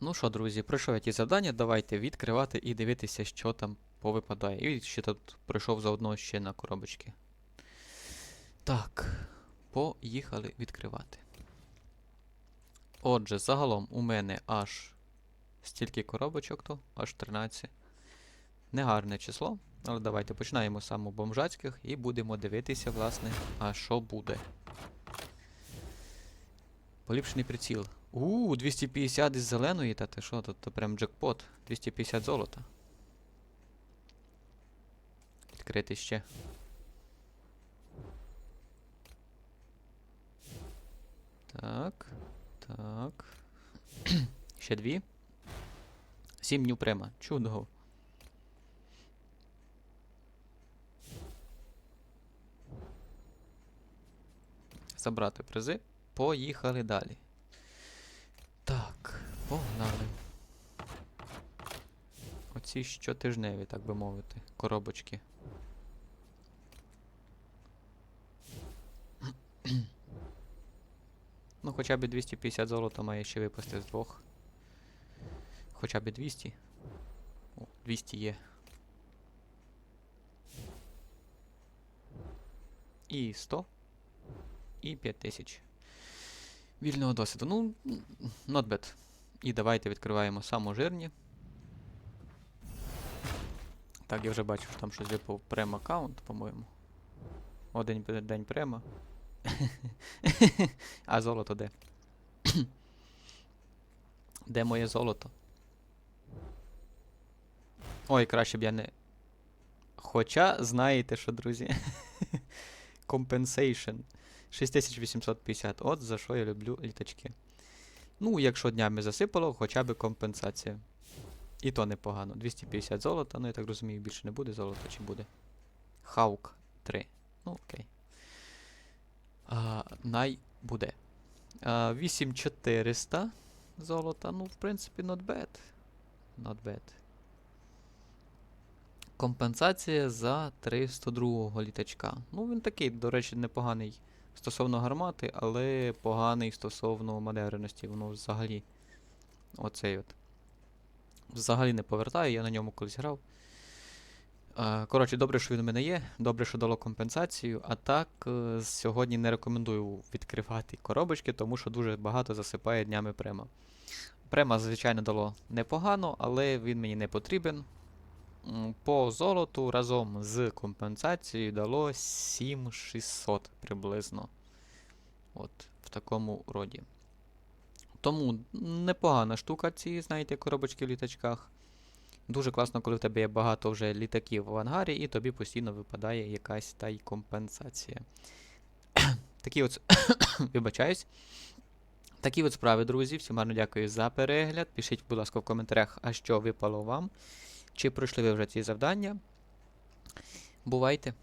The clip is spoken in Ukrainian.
Ну що, друзі, пройшов я ті завдання, давайте відкривати і дивитися, що там повипадає. І ще тут пройшов заодно ще на коробочки. Так, поїхали відкривати. Отже, загалом у мене аж стільки коробочок, то аж 13. Негарне число, але давайте починаємо саме бомжацьких і будемо дивитися, власне, а що буде. Поліпшений приціл. У, 250 із зеленої, та ти що, тут прям джекпот. 250 золота. Відкрити ще. Так. Так. ще дві. Сім днів према. Чудово. Забрати призи. Поїхали далі. Погнали. Оці щотижневі, так би мовити, коробочки. ну, хоча б 250 золота має ще випасти з двох. Хоча б 200. О, 200 є. І 100. І 5000. Вільного досвіду. Ну, not bad. І давайте відкриваємо саможирні. Так, я вже бачу, що там щось випав прем-аккаунт, по-моєму. Один день према. а золото де? де моє золото? Ой, краще б я не. Хоча, знаєте що, друзі? Compensation. 6850. От за що я люблю літачки. Ну, якщо днями засипало, хоча б компенсація. І то непогано. 250 золота, ну я так розумію, більше не буде золота чи буде. Хаук 3. Ну, окей. А, най буде. А, 8400 золота. Ну, в принципі, not bad. Not bad. Компенсація за 302 літачка. Ну, він такий, до речі, непоганий стосовно гармати, але поганий стосовно маневреності. Воно взагалі. Оцей от. Взагалі не повертає, я на ньому колись грав. Е, Коротше, добре, що він у мене є, добре, що дало компенсацію. А так, е, сьогодні не рекомендую відкривати коробочки, тому що дуже багато засипає днями према. Према, звичайно, дало непогано, але він мені не потрібен. По золоту разом з компенсацією дало 7600 приблизно. От, в такому роді. Тому непогана штука ці, знаєте, коробочки в літачках. Дуже класно, коли в тебе є багато вже літаків в ангарі, і тобі постійно випадає якась та й компенсація. Такі от, вибачаюсь. Такі от справи, друзі. Всім гарно дякую за перегляд. Пишіть, будь ласка, в коментарях, а що випало вам. Чи пройшли ви вже ці завдання. Бувайте!